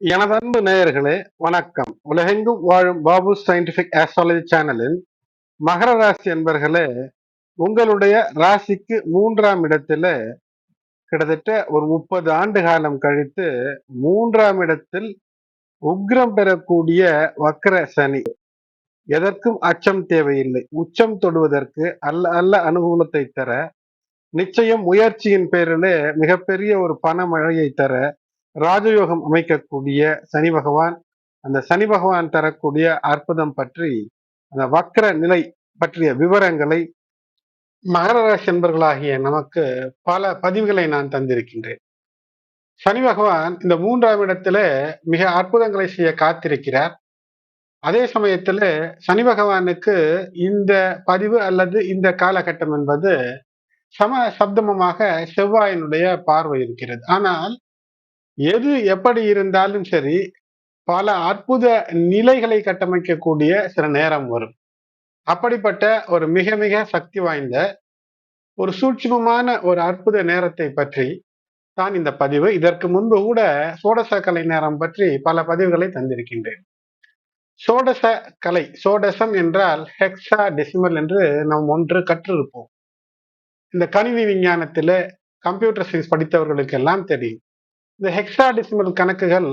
எனதன்பு நேயர்களே வணக்கம். உலகெங்கும் வாழும் பாபு சயின்டிபிக் ஆஸ்ட்ராலஜி சேனலில் மகர ராசி என்பர்களே உங்களுடைய ராசிக்கு மூன்றாம் இடத்துல கிட்டத்தட்ட ஒரு முப்பது ஆண்டு காலம் கழித்து மூன்றாம் இடத்தில் உக்ரம் பெறக்கூடிய வக்கர சனி. எதற்கும் அச்சம் தேவையில்லை. உச்சம் தொடுவதற்கு அல்ல அல்ல அனுகூலத்தை தர நிச்சயம் முயற்சியின் பேரிலே மிகப்பெரிய ஒரு பண மழையை தர ராஜயோகம் அமைக்கக்கூடிய சனி பகவான் அந்த சனி பகவான் தரக்கூடிய அற்புதம் பற்றி அந்த வக்கர நிலை பற்றிய விவரங்களை மகர ராசி நமக்கு பல பதிவுகளை நான் தந்திருக்கின்றேன். சனி பகவான் இந்த மூன்றாம் இடத்துல மிக அற்புதங்களை செய்ய காத்திருக்கிறார். அதே சமயத்துல சனி பகவானுக்கு இந்த பதிவு அல்லது இந்த காலகட்டம் என்பது சம சப்தமமாக செவ்வாயினுடைய பார்வை இருக்கிறது. ஆனால் எது எப்படி இருந்தாலும் சரி பல அற்புத நிலைகளை கட்டமைக்கக்கூடிய சில நேரம் வரும். அப்படிப்பட்ட ஒரு மிக மிக சக்தி வாய்ந்த ஒரு சூட்சமமான ஒரு அற்புத நேரத்தை பற்றி தான் இந்த பதிவு. இதற்கு முன்பு கூட சோடச கலை நேரம் பற்றி பல பதிவுகளை தந்திருக்கின்றேன். சோடச கலை சோடசம் என்றால் ஹெக்ஸா டெசிமல் என்று நாம் ஒன்று கற்றிருப்போம். இந்த கணினி விஞ்ஞானத்தில் கம்ப்யூட்டர் சயின்ஸ் படித்தவர்களுக்கு எல்லாம் தெரியும். இந்த ஹெக்ஸாடிசிமல் கணக்குகள்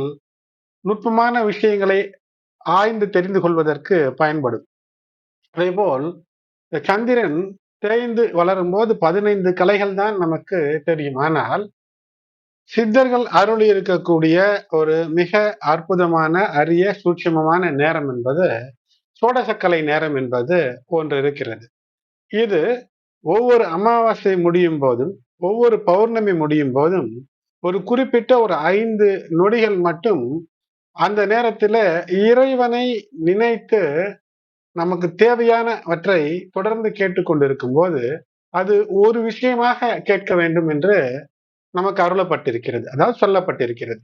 நுட்பமான விஷயங்களை ஆய்ந்து தெரிந்து கொள்வதற்கு பயன்படும். அதேபோல் இந்த சந்திரன் தேய்ந்து வளரும் போது பதினைந்து கலைகள் தான் நமக்கு தெரியும். ஆனால் சித்தர்கள் அருளி இருக்கக்கூடிய ஒரு மிக அற்புதமான அரிய சூட்சமமான நேரம் என்பது சோடசக்கலை நேரம் என்பது ஒன்று இருக்கிறது. இது ஒவ்வொரு அமாவாசை முடியும் போதும் ஒவ்வொரு பௌர்ணமி முடியும் போதும் ஒரு குறிப்பிட்ட ஒரு ஐந்து நொடிகள் மட்டும் அந்த நேரத்தில் இறைவனை நினைத்து நமக்கு தேவையானவற்றை தொடர்ந்து கேட்டுக்கொண்டிருக்கும் போது அது ஒரு விஷயமாக கேட்க வேண்டும் என்று நமக்கு அருளப்பட்டிருக்கிறது. அதாவது சொல்லப்பட்டிருக்கிறது.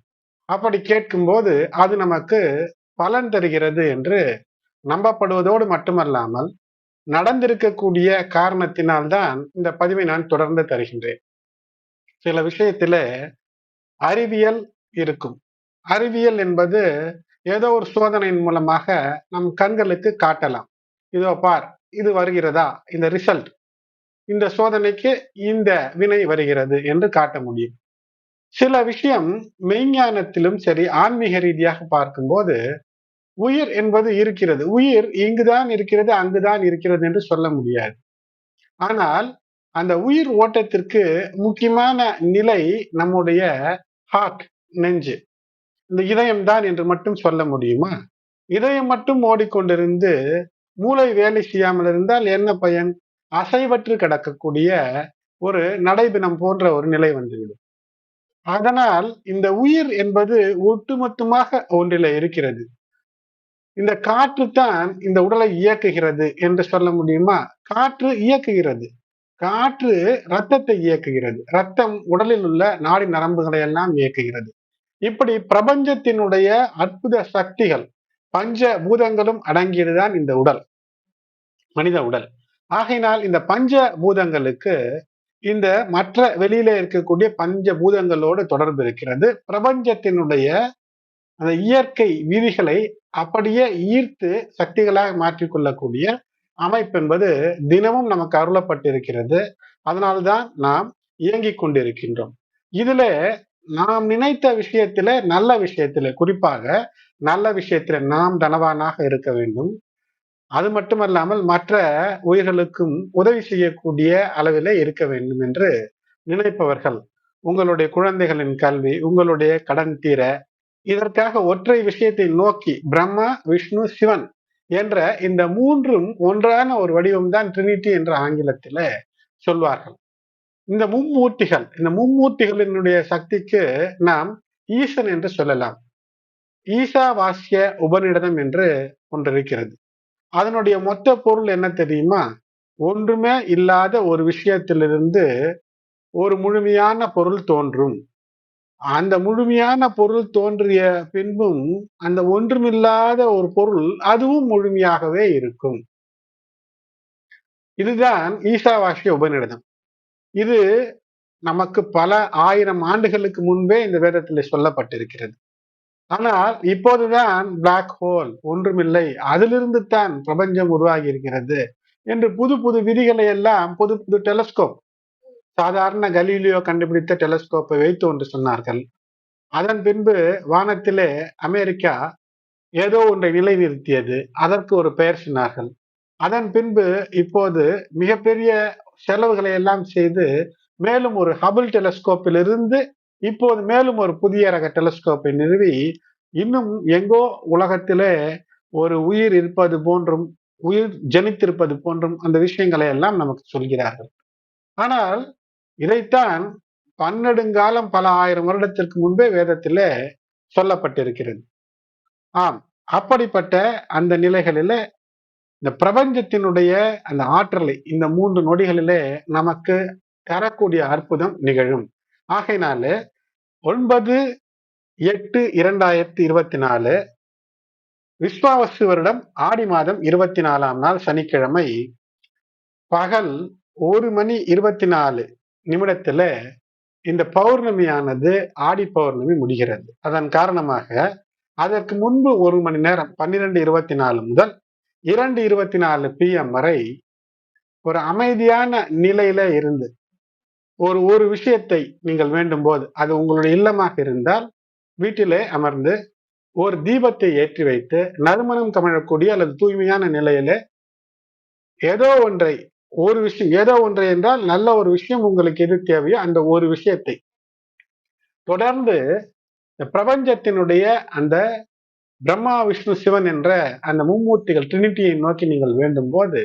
அப்படி கேட்கும்போது அது நமக்கு பலன் தருகிறது என்று நம்பப்படுவதோடு மட்டுமல்லாமல் நடந்திருக்கக்கூடிய காரணத்தினால்தான் இந்த பதிவை நான் தொடர்ந்து தருகின்றேன். சில விஷயத்துல அறிவியல் இருக்கும். அறிவியல் என்பது ஏதோ ஒரு சோதனையின் மூலமாக நம் கண்களுக்கு காட்டலாம். இதோ பார் இது வருகிறதா? இந்த ரிசல்ட் இந்த சோதனைக்கு இந்த வினை வருகிறது என்று காட்ட முடியும். சில விஷயம் மெய்ஞானத்திலும் சரி ஆன்மீக ரீதியாக பார்க்கும்போது உயிர் என்பது இருக்கிறது. உயிர் இங்குதான் இருக்கிறது அங்குதான் இருக்கிறது என்று சொல்ல முடியாது. ஆனால் அந்த உயிர் ஓட்டத்திற்கு முக்கியமான நிலை நம்முடைய ஹார்ட் நெஞ்சு. இந்த இதயம் தான் என்று மட்டும் சொல்ல முடியுமா? இதயம் மட்டும் ஓடிக்கொண்டிருந்து மூளை வேலை செய்யாமல் இருந்தால் என்ன பயன்? அசைவற்று கிடக்கக்கூடிய ஒரு நடைபினம் போன்ற ஒரு நிலை வந்துவிடும். அதனால் இந்த உயிர் என்பது ஒட்டுமொத்தமாக ஒன்றில இருக்கிறது. இந்த காற்று தான் இந்த உடலை இயக்குகிறது என்று சொல்ல முடியுமா? காற்று இயக்குகிறது. காற்று ரத்தத்தை இயக்குகிறது. ரத்தம் உடலில் உள்ள நாடி நரம்புகளை எல்லாம் இயக்குகிறது. இப்படி பிரபஞ்சத்தினுடைய அற்புத சக்திகள் பஞ்ச பூதங்களும் அடங்கியதுதான் இந்த உடல் மனித உடல். ஆகையினால் இந்த பஞ்ச பூதங்களுக்கு இந்த மற்ற வெளியில இருக்கக்கூடிய பஞ்ச பூதங்களோடு தொடர்பு இருக்கிறது. பிரபஞ்சத்தினுடைய அந்த இயற்கை விதிகளை அப்படியே ஈர்த்து சக்திகளாக மாற்றிக்கொள்ளக்கூடிய அமைப்பு என்பது தினமும் நமக்கு அருளப்பட்டிருக்கிறது. அதனால்தான் நாம் இயங்கிக் கொண்டிருக்கின்றோம். இதுல நாம் நினைத்த விஷயத்தில நல்ல விஷயத்தில குறிப்பாக நல்ல விஷயத்தில நாம் தனவானாக இருக்க வேண்டும். அது மட்டுமல்லாமல் மற்ற உயிர்களுக்கும் உதவி செய்யக்கூடிய அளவிலே இருக்க வேண்டும் என்று நினைப்பவர்கள் உங்களுடைய குழந்தைகளின் கல்வி உங்களுடைய கடன் தீர இதற்காக ஒற்றை விஷயத்தை நோக்கி பிரம்மா விஷ்ணு சிவன் என்ற இந்த மூன்றும் ஒன்றான ஒரு வடிவம் தான் ட்ரினிட்டி என்ற ஆங்கிலத்தில சொல்வார்கள். இந்த மும்மூர்த்திகள் இந்த மும்மூர்த்திகளினுடைய சக்திக்கு நாம் ஈசன் என்று சொல்லலாம். ஈசா வாசிய உபநிடதம் என்று ஒன்று இருக்கிறது அதனுடைய மொத்த பொருள் என்ன தெரியுமா? ஒன்றுமே இல்லாத ஒரு விஷயத்திலிருந்து ஒரு முழுமையான பொருள் தோன்றும். அந்த முழுமையான பொருள் தோன்றிய பின்பும் அந்த ஒன்றுமில்லாத ஒரு பொருள் அதுவும் முழுமையாகவே இருக்கும். இதுதான் ஈசாவாசிய உபநிடதம். இது நமக்கு பல ஆயிரம் ஆண்டுகளுக்கு முன்பே இந்த வேதத்தில் சொல்லப்பட்டிருக்கிறது. ஆனால் இப்போதுதான் பிளாக் ஹோல் ஒன்றுமில்லை அதிலிருந்து தான் பிரபஞ்சம் உருவாகி இருக்கிறது என்று புது புது விதிகளை எல்லாம் புது புது டெலஸ்கோப் சாதாரண கலீலியோ கண்டுபிடித்த டெலஸ்கோப்பை வைத்து ஒன்று சொன்னார்கள். அதன் பின்பு வானத்திலே அமெரிக்கா ஏதோ ஒன்றை நிலைநிறுத்தியது. அதற்கு ஒரு பெயர் சொன்னார்கள். அதன் பின்பு இப்போது மிகப்பெரிய செலவுகளை எல்லாம் செய்து மேலும் ஒரு ஹபிள் டெலஸ்கோப்பிலிருந்து இப்போது மேலும் ஒரு புதிய ரக டெலஸ்கோப்பை நிறுவி இன்னும் எங்கோ உலகத்திலே ஒரு உயிர் இருப்பது போன்றும் உயிர் ஜனித்திருப்பது போன்றும் அந்த விஷயங்களை எல்லாம் நமக்கு சொல்கிறார்கள். ஆனால் இதைத்தான் பன்னெடுங்காலம் பல ஆயிரம் வருடத்திற்கு முன்பே வேதத்திலே சொல்லப்பட்டிருக்கிறது. ஆம் அப்படிப்பட்ட அந்த நிலைகளில இந்த பிரபஞ்சத்தினுடைய அந்த ஆற்றலை இந்த மூன்று நொடிகளிலே நமக்கு தரக்கூடிய அற்புதம் நிகழும். ஆகையினால ஒன்பது எட்டு இரண்டாயிரத்தி இருபத்தி நாலு விஸ்வாவசு வருடம் ஆடி மாதம் இருபத்தி நாலாம் நாள் சனிக்கிழமை பகல் ஒரு மணி இருபத்தி நாலு நிமிடத்துல இந்த பௌர்ணமியானது ஆடி பௌர்ணமி முடிகிறது. அதன் காரணமாக அதற்கு முன்பு ஒரு மணி நேரம் பன்னிரெண்டு இருபத்தி நாலு முதல் இரண்டு இருபத்தி நாலு பிஎம் வரை ஒரு அமைதியான நிலையில இருந்து ஒரு ஒரு விஷயத்தை நீங்கள் வேண்டும் போது அது உங்களுடைய இல்லமாக இருந்தால் வீட்டிலே அமர்ந்து ஒரு தீபத்தை ஏற்றி வைத்து நறுமணம் கமழக்கூடிய அல்லது தூய்மையான நிலையில ஏதோ ஒன்றை ஒரு விஷயம் ஏதோ ஒன்றை என்றால் நல்ல ஒரு விஷயம் உங்களுக்கு எது தேவையோ அந்த ஒரு விஷயத்தை. தொடர்ந்து இந்த பிரபஞ்சத்தினுடைய அந்த பிரம்மா விஷ்ணு சிவன் என்ற அந்த மும்மூர்த்திகள் ட்ரினிட்டியை நோக்கி நீங்கள் வேண்டும் போது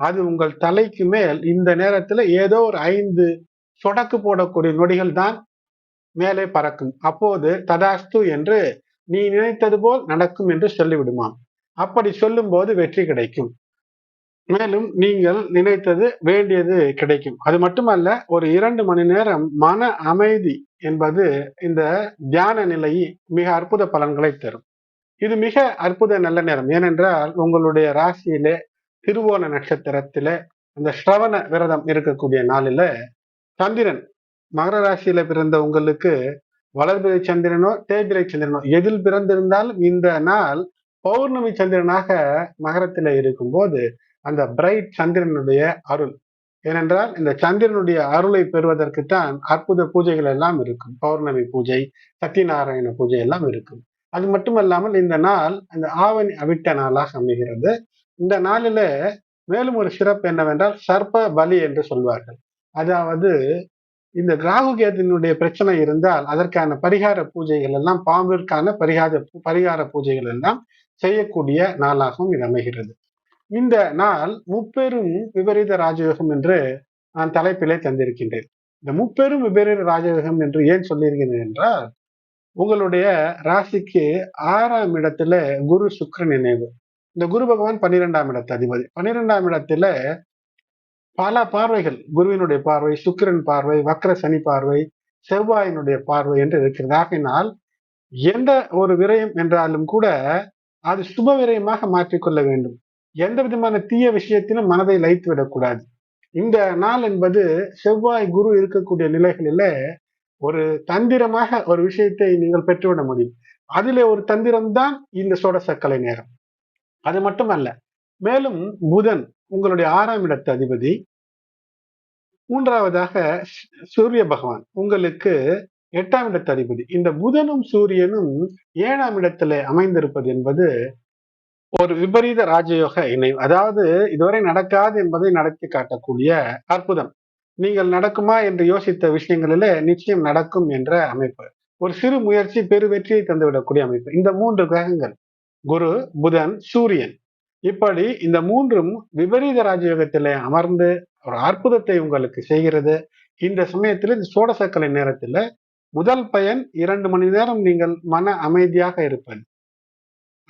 அது உங்கள் தலைக்கு மேல் இந்த நேரத்துல ஏதோ ஒரு ஐந்து சொடக்கு போடக்கூடிய நொடிகள் தான் மேலே பறக்கும். அப்போது ததாஸ்து என்று நீ நினைத்தது போல் நடக்கும் என்று சொல்லிவிடுமாம். அப்படி சொல்லும் போது வெற்றி கிடைக்கும். மேலும் நீங்கள் நினைத்தது வேண்டியது கிடைக்கும். அது மட்டுமல்ல ஒரு இரண்டு மணி நேரம் மன அமைதி என்பது இந்த தியான நிலை மிக அற்புத பலன்களை தரும். இது மிக அற்புத நல்ல நேரம். ஏனென்றால் உங்களுடைய ராசியிலே திருவோண நட்சத்திரத்தில அந்த ஸ்ரவண விரதம் இருக்கக்கூடிய நாளில சந்திரன் மகர ராசியில பிறந்த உங்களுக்கு வளர்பிறை சந்திரனோ தேய்பிரை சந்திரனோ எதில் பிறந்திருந்தாலும் இந்த நாள் பௌர்ணமி சந்திரனாக மகரத்துல இருக்கும்போது அந்த பிரைட் சந்திரனுடைய அருள். ஏனென்றால் இந்த சந்திரனுடைய அருளை பெறுவதற்குத்தான் அற்புத பூஜைகள் எல்லாம் இருக்கும். பௌர்ணமி பூஜை சத்யநாராயண பூஜை எல்லாம் இருக்கும். அது மட்டுமல்லாமல் இந்த நாள் அந்த ஆவணி அவிட்ட நாளாக அமைகிறது. இந்த நாளில மேலும் ஒரு சிறப்பு என்னவென்றால் சர்ப்ப பலி என்று சொல்வார்கள். அதாவது இந்த ராகு கேதுனுடைய பிரச்சனை இருந்தால் அதற்கான பரிகார பூஜைகள் எல்லாம் பாம்பிற்கான பரிகார பரிகார பூஜைகள் எல்லாம் செய்யக்கூடிய நாளாகவும் இது அமைகிறது. இந்த நாள் முப்பெரும் விபரீத ராஜயோகம் என்று நான் தலைப்பிலே தந்திருக்கின்றேன். இந்த முப்பெரும் விபரீத ராஜயோகம் என்று ஏன் சொல்லியிருக்கிறேன் என்றால் உங்களுடைய ராசிக்கு ஆறாம் இடத்துல குரு சுக்ரன் நினைவு இந்த குரு பகவான் பன்னிரெண்டாம் இடத்து அதிபதி. பன்னிரெண்டாம் இடத்துல பல பார்வைகள் குருவினுடைய பார்வை சுக்கிரன் பார்வை வக்ர சனி பார்வை செவ்வாயினுடைய பார்வை என்று இருக்கிறது. ஆகினால் எந்த ஒரு விரயம் என்றாலும் கூட அது சுப விரயமாக மாற்றிக்கொள்ள வேண்டும். எந்த விதமான தீய விஷயத்திலும் மனதை லைத்து விடக்கூடாது. இந்த நாள் என்பது செவ்வாய் குரு இருக்கக்கூடிய நிலைகளில ஒரு தந்திரமாக ஒரு விஷயத்தை நீங்கள் பெற்றுவிட முடியும். அதிலே ஒரு தந்திரம்தான் இந்த சோடசக்கலை நேரம். அது மட்டுமல்ல மேலும் புதன் உங்களுடைய ஆறாம் இடத்து அதிபதி. மூன்றாவதாக சூரிய பகவான் உங்களுக்கு எட்டாம் இடத்து அதிபதி. இந்த புதனும் சூரியனும் ஏழாம் இடத்துல அமைந்திருப்பது என்பது ஒரு விபரீத ராஜயோக இணைவு அதாவது இதுவரை நடக்காது என்பதை நடத்தி காட்டக்கூடிய அற்புதம். நீங்கள் நடக்குமா என்று யோசித்த விஷயங்களிலே நிச்சயம் நடக்கும் என்ற அமைப்பு. ஒரு சிறு முயற்சி பெரு வெற்றியை தந்துவிடக்கூடிய அமைப்பு. இந்த மூன்று கிரகங்கள் குரு புதன் சூரியன். இப்படி இந்த மூன்றும் விபரீத ராஜயோகத்திலே அமர்ந்து ஒரு அற்புதத்தை உங்களுக்கு செய்கிறது. இந்த சமயத்தில் இந்த சோடசக்கலை நேரத்தில் முதல் பயன் இரண்டு மணி நேரம் நீங்கள் மன அமைதியாக இருப்பது.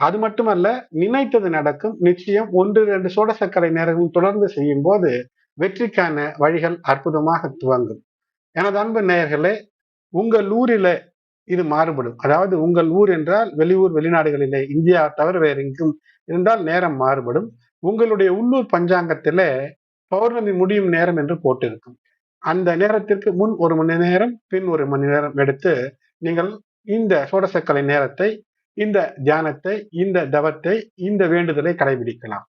அது மட்டுமல்ல நினைத்தது நடக்கும். நிச்சயம் ஒன்று இரண்டு சோடசக்கரை நேரமும் தொடர்ந்து செய்யும் போது வெற்றிக்கான வழிகள் அற்புதமாக துவங்கும். எனது அன்பு நேயர்களே உங்கள் ஊரில இது மாறுபடும். அதாவது உங்கள் ஊர் என்றால் வெளியூர் வெளிநாடுகளிலே இந்தியா தவிர வேறு எங்கும் இருந்தால் நேரம் மாறுபடும். உங்களுடைய உள்ளூர் பஞ்சாங்கத்தில பௌர்ணமி முடியும் நேரம் என்று போட்டிருக்கும். அந்த நேரத்திற்கு முன் ஒரு மணி நேரம் பின் ஒரு மணி நேரம் எடுத்து நீங்கள் இந்த சோடசக்கலை நேரத்தை இந்த தியானத்தை இந்த தவத்தை இந்த வேண்டுதலை கடைபிடிக்கலாம்.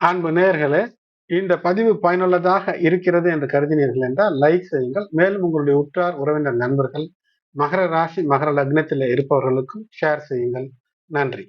அன்பு நேர்களே இந்த பதிவு பயனுள்ளதாக இருக்கிறது என்று கருதினீர்கள் என்றால் லைக் செய்யுங்கள். மேலும் உங்களுடைய உற்றார் உறவினர் நண்பர்கள் மகர ராசி மகர லக்னத்தில் இருப்பவர்களுக்கும் ஷேர் செய்யுங்கள். நன்றி.